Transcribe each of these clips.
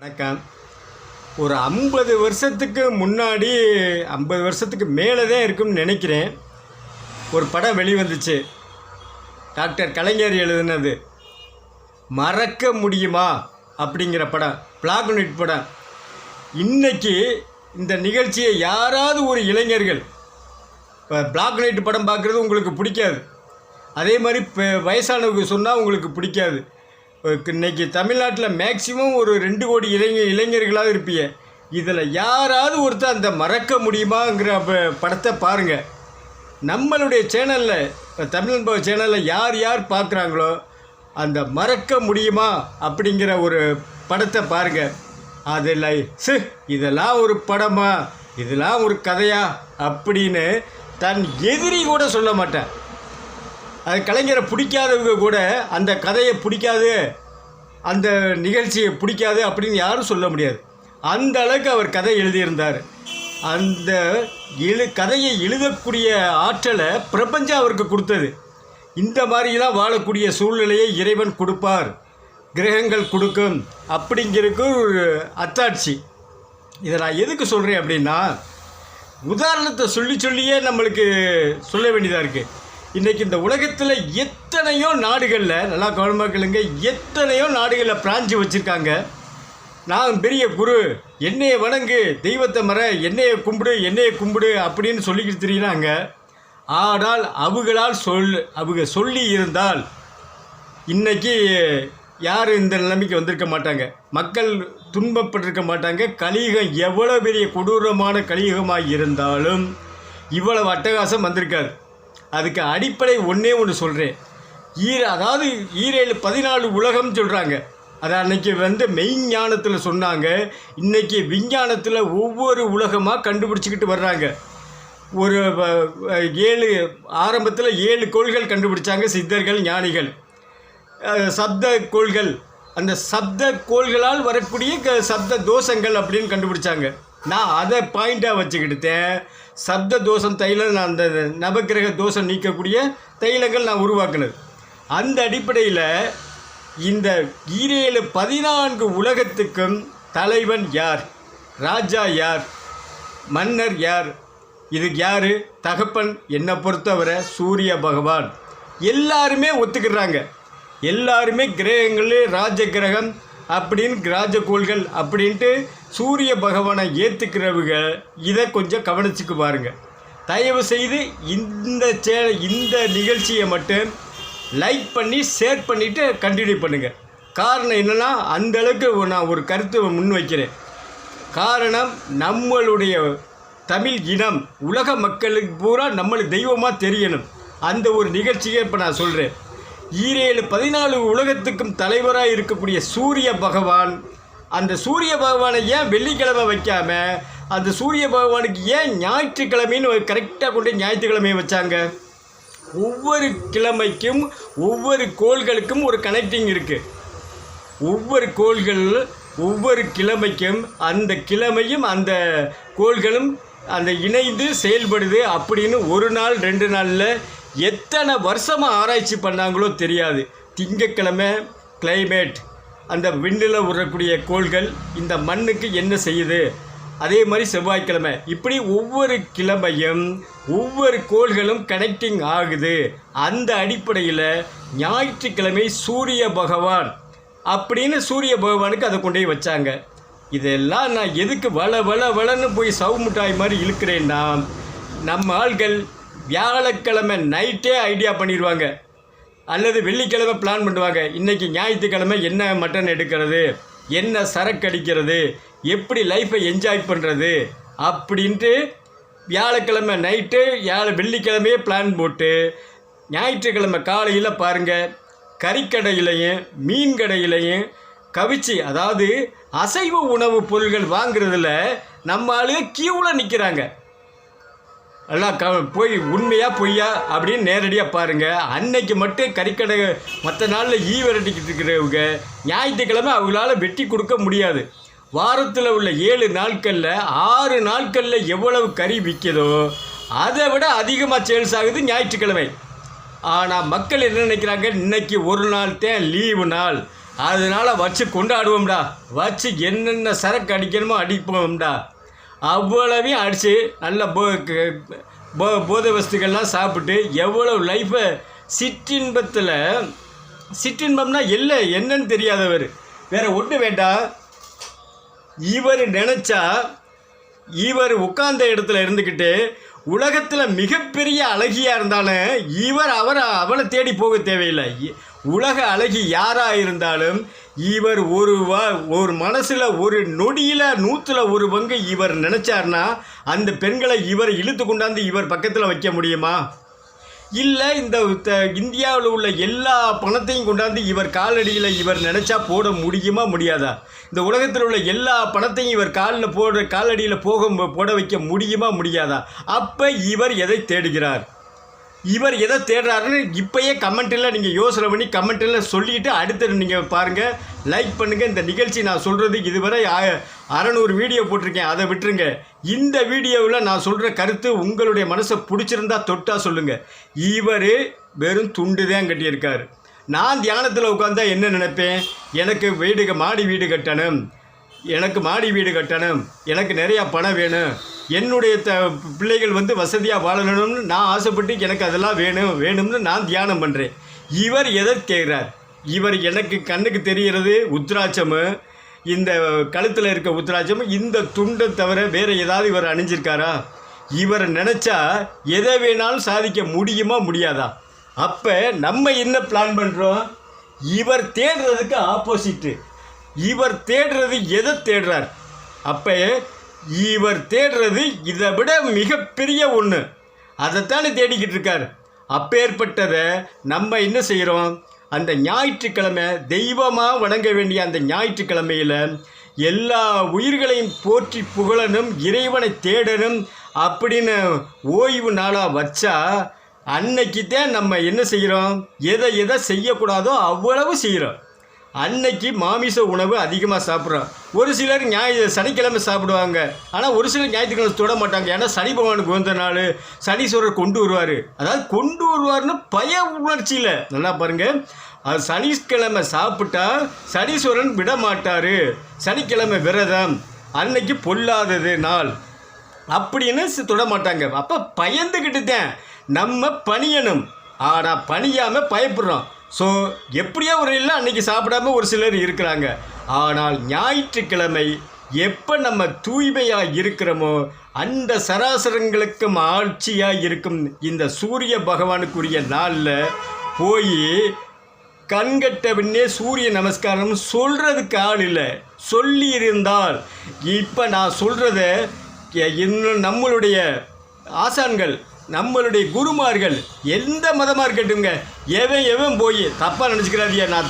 வணக்கம். ஒரு ஐம்பது வருஷத்துக்கு முன்னாடி ஐம்பது வருஷத்துக்கு மேலே தான் இருக்கும்னு நினைக்கிறேன். ஒரு படம் வெளிவந்துச்சு. டாக்டர் கலைஞர் எழுதுனது. மறக்க முடியுமா? அப்படிங்கிற படம். பிளாக் நெட் படம். இன்னைக்கு இந்த நிகழ்ச்சியை யாராவது ஒரு இளைஞர்கள் இப்போ பிளாக் நைட் படம் பார்க்குறது உங்களுக்கு பிடிக்காது. அதே மாதிரி இப்போ வயசானவங்க சொன்னால் உங்களுக்கு பிடிக்காது. இன்னைக்கு தமிழ்நாட்டில் மேக்சிமம் ஒரு ரெண்டு கோடி இளைஞ இளைஞர்களாக இருப்பீங்க இதில் யாராவது ஒருத்தர் அந்த மறக்க முடியுமாங்கிற படத்தை பாருங்கள் நம்மளுடைய சேனலில் இப்போ தமிழ் சேனலில் யார் யார் பார்க்குறாங்களோ அந்த மறக்க முடியுமா அப்படிங்கிற ஒரு படத்தை பாருங்கள் அதில் சு இதெல்லாம் ஒரு படமா இதெல்லாம் ஒரு கதையா அப்படின்னு தன் எதிரி கூட சொல்ல மாட்டேன். அது கலைஞரை பிடிக்காதவங்க கூட அந்த கதையை பிடிக்காது. அந்த நிகழ்ச்சியை பிடிக்காது அப்படின்னு யாரும் சொல்ல முடியாது. அந்த அளவுக்கு அவர் கதை எழுதியிருந்தார். அந்த எழு கதையை எழுதக்கூடிய ஆற்றலை பிரபஞ்சம் அவருக்கு கொடுத்தது. இந்த மாதிரிலாம் வாழக்கூடிய சூழ்நிலையை இறைவன் கொடுப்பார். கிரகங்கள் கொடுக்கும் அப்படிங்கிறதுக்கு ஒரு அத்தாட்சி. இதை நான் எதுக்கு சொல்கிறேன் அப்படின்னா உதாரணத்தை சொல்லி சொல்லியே நம்மளுக்கு சொல்ல வேண்டியதாக இருக்குது இன்றைக்கி இந்த உலகத்தில் எத்தனையோ நாடுகளில் நல்லா கவனமாக கேளுங்க எத்தனையோ நாடுகளில் பிராஞ்சு வச்சுருக்காங்க. நான் பெரிய குரு என்னையை வணங்கு தெய்வத்தை மற என்னையை கும்பிடு என்னையை கும்பிடு அப்படின்னு சொல்லிக்கிட்டு திரியிறாங்க. ஆனால் அவங்களால் சொல் அவங்க சொல்லி இருந்தால் இன்றைக்கி யாரும் இந்த நிலைமைக்கு வந்திருக்க மாட்டாங்க. மக்கள் துன்பப்பட்டிருக்க மாட்டாங்க. கலியுகம் எவ்வளோ பெரிய கொடூரமான கலியுகமாக இருந்தாலும் இவ்வளவு அட்டகாசம் வந்திருக்காது அதுக்கு அடிப்படை ஒன்றே ஒன்று சொல்கிறேன் ஈர அதாவது ஈரேழு பதினாலு உலகம் சொல்கிறாங்க அதை அன்னைக்கு வந்து மெய்ஞானத்தில் சொன்னாங்க. இன்னைக்கு விஞ்ஞானத்தில் ஒவ்வொரு உலகமாக கண்டுபிடிச்சிக்கிட்டு வர்றாங்க. ஒரு வ- ஏழு ஆரம்பத்தில் ஏழு கோள்கள் கண்டுபிடிச்சாங்க சித்தர்கள் ஞானிகள். சப்த கோள்கள். அந்த சப்த கோள்களால் வரக்கூடிய சப்த தோஷங்கள் அப்படின்னு கண்டுபிடிச்சாங்க. நான் அதை பாயிண்ட்டாக வச்சுக்கிட்டேன் சப்த தோஷம் தைலம் நான் அந்த நவக்கிரக தோஷம் நீக்கக்கூடிய தைலங்கள் நான் உருவாக்கினது. அந்த அடிப்படையில் இந்த ஈரேழு பதினான்கு உலகத்துக்கும் தலைவன் யார்? ராஜா யார்? மன்னர் யார்? இதுக்கு யார்? தகப்பன். என்னை பொறுத்தவரை சூரிய பகவான். எல்லாருமே ஒத்துக்கிறாங்க எல்லாருமே கிரகங்களே ராஜ கிரகம் அப்படின்னு கிராஜகோள்கள் அப்படின்ட்டு சூரிய பகவானை ஏற்றுக்கிறவங்க இதை கொஞ்சம் கவனிச்சுக்கு பாருங்க. தயவு செய்து இந்த சே இந்த நிகழ்ச்சியை மட்டும் லைக் பண்ணி ஷேர் பண்ணிவிட்டு கண்டினியூ பண்ணுங்கள் காரணம் என்னென்னா அந்த அளவுக்கு நான் ஒரு கருத்தை முன்வைக்கிறேன் காரணம் நம்மளுடைய தமிழ் இனம் உலக மக்களுக்கு பூரா நம்மளுக்கு தெய்வமாக தெரியணும். அந்த ஒரு நிகழ்ச்சியை இப்போ நான் சொல்கிறேன் ஈரேழு பதினாலு உலகத்துக்கும் தலைவராக இருக்கக்கூடிய சூரிய பகவான். அந்த சூரிய பகவானை ஏன் வெள்ளிக்கிழமை வைக்காம அந்த சூரிய பகவானுக்கு ஏன் ஞாயிற்றுக்கிழமைன்னு கரெக்டாக கொண்டு ஞாயிற்றுக்கிழமையை வச்சாங்க? ஒவ்வொரு கிழமைக்கும் ஒவ்வொரு கோள்களுக்கும் ஒரு கனெக்டிங் இருக்குது ஒவ்வொரு கோள்கள் ஒவ்வொரு கிழமைக்கும் அந்த கிழமையும் அந்த கோள்களும் அந்த இணைந்து செயல்படுது அப்படின்னு ஒரு நாள் ரெண்டு நாளில் எத்தனை வருஷமாக ஆராய்ச்சி பண்ணாங்களோ தெரியாது. திங்கக்கிழமை கிளைமேட் அந்த விண்ணில் உறக்கூடிய கோள்கள் இந்த மண்ணுக்கு என்ன செய்யுது? அதே மாதிரி செவ்வாய்க்கிழமை. இப்படி ஒவ்வொரு கிழமையும் ஒவ்வொரு கோள்களும் கனெக்டிங் ஆகுது. அந்த அடிப்படையில் ஞாயிற்றுக்கிழமை சூரிய பகவான் அப்படின்னு சூரிய பகவானுக்கு அதை கொண்டு போய் வச்சாங்க. இதெல்லாம் நான் எதுக்கு வள வள வளன்னு போய் சவு மிட்டாய் மாதிரி இழுக்கிறேன்னா நம்ம ஆள்கள் வியாழக்கிழமை நைட்டே ஐடியா பண்ணிடுவாங்க அல்லது வெள்ளிக்கிழமை பிளான் பண்ணுவாங்க. இன்றைக்கி ஞாயிற்றுக்கிழமை என்ன மட்டன் எடுக்கிறது? என்ன சரக்கு அடிக்கிறது? எப்படி லைஃப்பை என்ஜாய் பண்ணுறது அப்படின்ட்டு வியாழக்கிழமை நைட்டு வியாழ வெள்ளிக்கிழமையே பிளான் போட்டு ஞாயிற்றுக்கிழமை காலையில் பாருங்கள் கறிக்கடையிலையும் மீன் கடையிலையும் கவிச்சி அதாவது அசைவ உணவுப் பொருள்கள் வாங்குறதுல நம்ம ஆளுங்க கியூவில் நிற்கிறாங்க எல்லாம் க போய் உண்மையாக பொய்யா அப்படின்னு நேரடியாக பாருங்கள் அன்னைக்கு மட்டும் கறிக்கடை மற்ற நாளில் ஈ விரட்டிக்கிட்டு இருக்கிறவங்க ஞாயிற்றுக்கிழமை அவங்களால வெட்டி கொடுக்க முடியாது. வாரத்தில் உள்ள ஏழு நாட்களில் ஆறு நாட்களில் எவ்வளவு கறி விற்கிதோ அதை விட அதிகமாக சேல்ஸ் ஆகுது ஞாயிற்றுக்கிழமை. ஆனால் மக்கள் என்ன நினைக்கிறாங்க? இன்னைக்கு ஒரு நாள் தான் லீவு நாள். அதனால் வச்சு கொண்டாடுவோம்டா. வச்சு என்னென்ன சரக்கு அடிக்கணுமோ அடிப்போம்டா. அவ்வளவையும் அடித்து நல்ல போ போ போதை வஸ்துக்கள்லாம் சாப்பிட்டு எவ்வளோ லைஃப்பை சிற்றின்பத்தில் சிற்றின்பம்னா இல்லை என்னன்னு தெரியாதவர். வேறு ஒன்று வேண்டாம். இவர் நினச்சா இவர் உட்கார்ந்த இடத்துல இருந்துக்கிட்டு உலகத்தில் மிகப்பெரிய அழகியாக இருந்தாலும் இவர் அவரை அவளை தேடி போக தேவையில்லை. இ- உலக அழகி யாராக இருந்தாலும் இவர் ஒரு வா ஒரு மனசில் ஒரு நொடியில் நூற்றில் ஒரு பங்கு இவர் நினச்சார்னா அந்த பெண்களை இவர் இழுத்து கொண்டாந்து இவர் பக்கத்தில் வைக்க முடியுமா? இல்லை இந்த த- இந்தியாவில் உள்ள எல்லா பணத்தையும் கொண்டாந்து இவர் காலடியில் இவர் நினச்சா போட முடியுமா முடியாதா? இந்த உலகத்தில் உள்ள எல்லா பணத்தையும் இவர் காலில் போட காலடியில் போக மு- போட வைக்க முடியுமா முடியாதா? அப்போ இவர் எதை தேடுகிறார்? இவர் எதை தேடுறாருன்னு இப்போயே கமெண்ட்டில் நீங்கள் யோசனை பண்ணி கமெண்ட்டில் சொல்லிட்டு அடுத்து நீங்கள் பாருங்கள் லைக் பண்ணுங்கள் இந்த நிகழ்ச்சி நான் சொல்கிறது இதுவரை அறநூறு வீடியோ போட்டிருக்கேன். அதை விட்டுருங்க. இந்த வீடியோவில் நான் சொல்கிற கருத்து உங்களுடைய மனசை பிடிச்சிருந்தா தொட்டா சொல்லுங்கள் இவர் வெறும் துண்டு தான் கட்டியிருக்கார். நான் தியானத்தில் உட்காந்தா என்ன நினைப்பேன்? எனக்கு வீடு மாடி வீடு கட்டணும். எனக்கு மாடி வீடு கட்டணும். எனக்கு நிறையா பணம் வேணும். என்னுடைய த பிள்ளைகள் வந்து வசதியாக வாழணும்னு நான் ஆசைப்பட்டு எனக்கு அதெல்லாம் வேணும் வேணும்னு நான் தியானம் பண்ணுறேன் இவர் எதை கேட்குறார் இவர் எனக்கு கண்ணுக்கு தெரிகிறது உத்ராட்சமு. இந்த கழுத்தில் இருக்க உத்ராட்சம் இந்த துண்டை தவிர வேறு ஏதாவது இவர் அணிஞ்சிருக்காரா? இவர் நினச்சா எதை வேணாலும் சாதிக்க முடியுமா முடியாதா? அப்போ நம்ம என்ன பிளான் பண்ணுறோம் இவர் தேடுறதுக்கு ஆப்போசிட்டு இவர் தேடுறது எதை தேடுறார்? அப்போ இவர் தேடுறது இதை விட மிகப்பெரிய ஒன்று அதைத்தானே தேடிக்கிட்டு இருக்கார். அப்பேற்பட்டதை நம்ம என்ன செய்கிறோம் அந்த ஞாயிற்றுக்கிழமை தெய்வமாக வணங்க வேண்டிய அந்த ஞாயிற்றுக்கிழமையில் எல்லா உயிர்களையும் போற்றி புகழனும் இறைவனை தேடணும் அப்படின்னு ஓய்வு நாளாக வச்சா அன்னைக்கு தான் நம்ம என்ன செய்கிறோம் எதை எதை செய்யக்கூடாதோ அவ்வளவு செய்கிறோம் அன்னைக்கு மாமிச உணவு அதிகமாக சாப்பிட்றோம். ஒரு சிலர் ஞாயிறு சனிக்கிழமை சாப்பிடுவாங்க. ஆனால் ஒரு சிலர் ஞாயிற்றுக்கிழமை தொட மாட்டாங்க. ஏன்னா சனி பகவானுக்கு வந்த நாள் சனீஸ்வரர் கொண்டு வருவார். அதாவது கொண்டு வருவார்னு பய உணர்ச்சியில். நல்லா பாருங்கள் அது சனிக்கிழமை சாப்பிட்டா சனீஸ்வரன் விட மாட்டார். சனிக்கிழமை விரதம். அன்னைக்கு பொல்லாதது நாள். அப்படின்னு தொட மாட்டாங்க. அப்போ பயந்துக்கிட்டு தான் நம்ம பணியணும். ஆனால் பணியாமல் பயப்படுறோம். ஸோ எப்படியோ ஒரு இல்லை அன்றைக்கி சாப்பிடாம ஒரு சிலர் இருக்கிறாங்க. ஆனால் ஞாயிற்றுக்கிழமை எப்போ நம்ம தூய்மையாக இருக்கிறோமோ அந்த சராசரங்களுக்கும் ஆட்சியாக இருக்கும் இந்த சூரிய பகவானுக்குரிய நாளில் போய் கண்கட்ட பின்னே சூரிய நமஸ்காரம் சொல்கிறதுக்கு ஆள் இல்லை. சொல்லியிருந்தால் இப்போ நான் சொல்கிறத இன்னும் நம்மளுடைய ஆசான்கள் நம்மளுடைய குருமார்கள் எந்த மதமாக இருக்கட்டுங்க எவன் எவன் போய் தப்பாக நினச்சிக்கிறாதியா நான்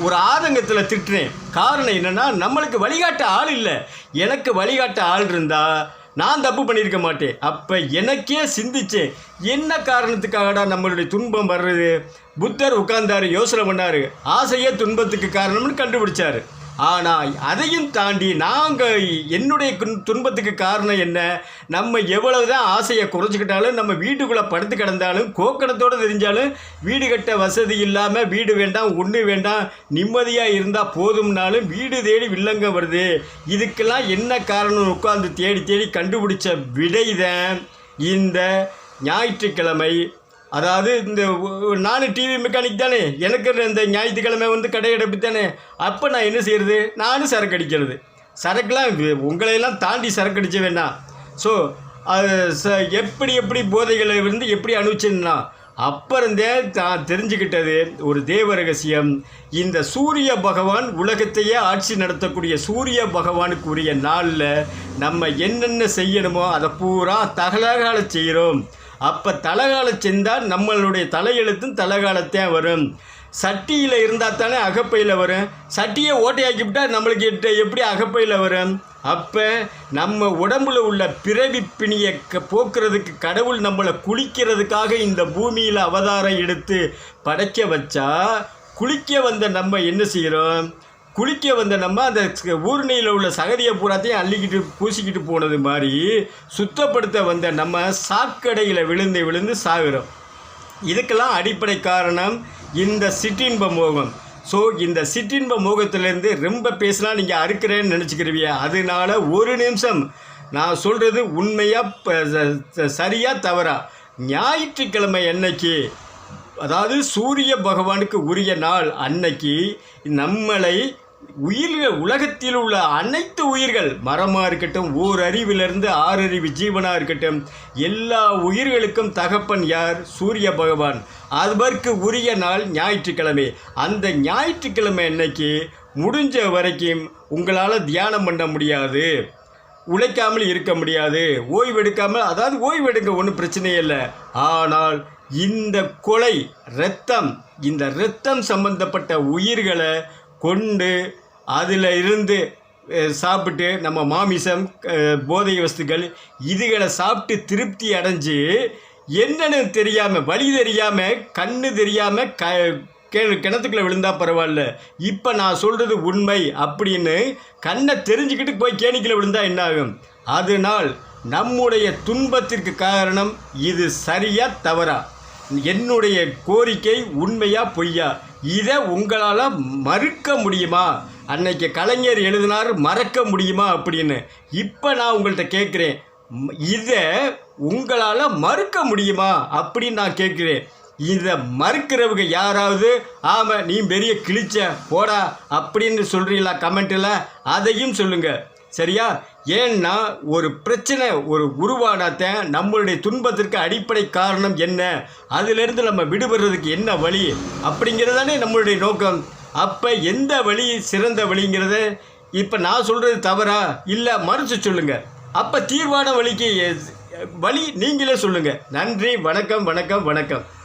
ஒரு ஆதங்கத்தில் திட்டுறேன். காரணம் என்னென்னா நம்மளுக்கு வழிகாட்ட ஆள் இல்லை. எனக்கு வழிகாட்ட ஆள் இருந்தால் நான் தப்பு பண்ணியிருக்க மாட்டேன். அப்போ எனக்கே சிந்திச்சேன். என்ன காரணத்துக்காகடா நம்மளுடைய துன்பம் வர்றது? புத்தர் உட்கார்ந்தார் யோசனை பண்ணாரு. ஆசையே துன்பத்துக்கு காரணம்னு கண்டுபிடிச்சார். ஆனால் அதையும் தாண்டி நாங்கள் என்னுடைய துன்பத்துக்கு காரணம் என்ன? நம்ம எவ்வளவு தான் ஆசையை குறைச்சிக்கிட்டாலும் நம்ம வீட்டுக்குள்ளே படுத்து கிடந்தாலும் கோக்கணத்தோடு தெரிஞ்சாலும் வீடு கட்ட வசதி இல்லாமல் வீடு வேண்டாம் ஒன்று வேண்டாம் நிம்மதியாக இருந்தால் போதும்னாலும் வீடு தேடி வில்லங்க வருது. இதுக்கெல்லாம் என்ன காரணம் உட்காந்து தேடி தேடி கண்டுபிடிச்ச விடை தான் இந்த ஞாயிற்றுக்கிழமை. அதாவது இந்த நானும் டிவி மெக்கானிக் தானே. எனக்கு இந்த ஞாயிற்றுக்கிழமை வந்து கடை அடைப்பு தானே. அப்போ நான் என்ன செய்கிறது நானும் சரக்கு அடிக்கிறது. சரக்குலாம் உங்களையெல்லாம் தாண்டி சரக்கு அடிச்ச வேண்டாம் ஸோ அது ச எப்படி எப்படி போதைகளை வந்து எப்படி அனுப்பிச்சேன்னா அப்போ இருந்தே தான் தெரிஞ்சுக்கிட்டது ஒரு தேவ ரகசியம் இந்த சூரிய பகவான் உலகத்தையே ஆட்சி நடத்தக்கூடிய சூரிய பகவானுக்குரிய நாளில் நம்ம என்னென்ன செய்யணுமோ அதை பூரா தகலகால செய்கிறோம் அப்போ தலகால செஞ்சால் நம்மளுடைய தலையெழுத்தும் தலகாலத்தான் வரும். சட்டியில் இருந்தால் தானே அகப்பையில் வரும். சட்டியை ஓட்டையாக்கிவிட்டால் நம்மளுக்கு எப்படி அகப்பையில் வரும்? அப்போ நம்ம உடம்புல உள்ள பிறவி பிணியை க- போக்குறதுக்கு கடவுள் நம்மளை குளிக்கிறதுக்காக இந்த பூமியில் அவதாரம் எடுத்து படைக்க வச்சா குளிக்க வந்த நம்ம என்ன செய்கிறோம் குளிக்க வந்த நம்ம அந்த ஊர்ணியில் உள்ள சகதியை பூராத்தையும் அள்ளிக்கிட்டு பூசிக்கிட்டு போனது மாதிரி சுத்தப்படுத்த வந்த நம்ம சாக்கடையில் விழுந்து விழுந்து சாகிறோம். இதுக்கெல்லாம் அடிப்படை காரணம் இந்த சிற்றின்ப மோகம். ஸோ இந்த சிற்றின்ப மோகத்திலேருந்து ரொம்ப பேசினா நீங்கள் அறுக்கிறேன்னு நினச்சிக்கிறவிய அதனால ஒரு நிமிஷம் நான் சொல்கிறது உண்மையாக சரியாக தவறா? ஞாயிற்றுக்கிழமை என்னைக்கு அதாவது சூரிய பகவானுக்கு உரிய நாள் அன்னைக்கு நம்மளை உயிர்கள் உலகத்தில் உள்ள அனைத்து உயிர்கள் மரமாக இருக்கட்டும் ஓர் அறிவிலிருந்து ஆறறிவு ஜீவனாக இருக்கட்டும் எல்லா உயிர்களுக்கும் தகப்பன் யார்? சூரிய பகவான். அதற்கு உரிய நாள் ஞாயிற்றுக்கிழமை. அந்த ஞாயிற்றுக்கிழமை அன்னைக்கு முடிஞ்ச வரைக்கும் உங்களால் தியானம் பண்ண முடியாது. உழைக்காமல் இருக்க முடியாது. ஓய்வெடுக்காமல் அதாவது ஓய்வெடுக்க ஒன்றும் பிரச்சனையே இல்லை. ஆனால் இந்த கொலை இரத்தம் இந்த இரத்தம் சம்பந்தப்பட்ட உயிர்களை கொண்டு அதில் இருந்து சாப்பிட்டு நம்ம மாமிசம் போதை வஸ்துக்கள் இதுகளை சாப்பிட்டு திருப்தி அடைஞ்சு என்னன்னு தெரியாமல் வழி தெரியாமல் கண்ணு தெரியாமல் க கே கிணத்துக்குள்ளே விழுந்தால் பரவாயில்ல. இப்போ நான் சொல்கிறது உண்மை அப்படின்னு கண்ணை தெரிஞ்சுக்கிட்டு போய் கேணிக்கில் விழுந்தால் என்ன ஆகும் அதனால் நம்முடைய துன்பத்திற்கு காரணம் இது சரியா தவறா? என்னுடைய கோரிக்கை உண்மையா பொய்யா? இதை உங்களால் மறுக்க முடியுமா? அன்னைக்கு கலைஞர் எழுதினார் மறக்க முடியுமா? அப்படின்னு. இப்போ நான் உங்கள்கிட்ட கேட்குறேன் இதை உங்களால் மறுக்க முடியுமா? அப்படின்னு நான் கேட்குறேன். இதை மறுக்கிறவங்க யாராவது? ஆமாம் நீ பெரிய கிழிச்ச போடா அப்படின்னு சொல்கிறீங்களா கமெண்ட்டில் அதையும் சொல்லுங்கள் சரியா? ஏன்னா ஒரு பிரச்சனை ஒரு உருவானாத்தான் நம்மளுடைய துன்பத்திற்கு அடிப்படை காரணம் என்ன? அதிலிருந்து நம்ம விடுபடுறதுக்கு என்ன வழி? அப்படிங்கிறதானே நம்மளுடைய நோக்கம். அப்போ எந்த வழி சிறந்த வழிங்கிறது? இப்போ நான் சொல்கிறது தவறா? இல்லை மறுத்து சொல்லுங்கள் அப்போ தீர்வான வழிக்கு வழி நீங்களே சொல்லுங்கள் நன்றி வணக்கம் வணக்கம் வணக்கம்.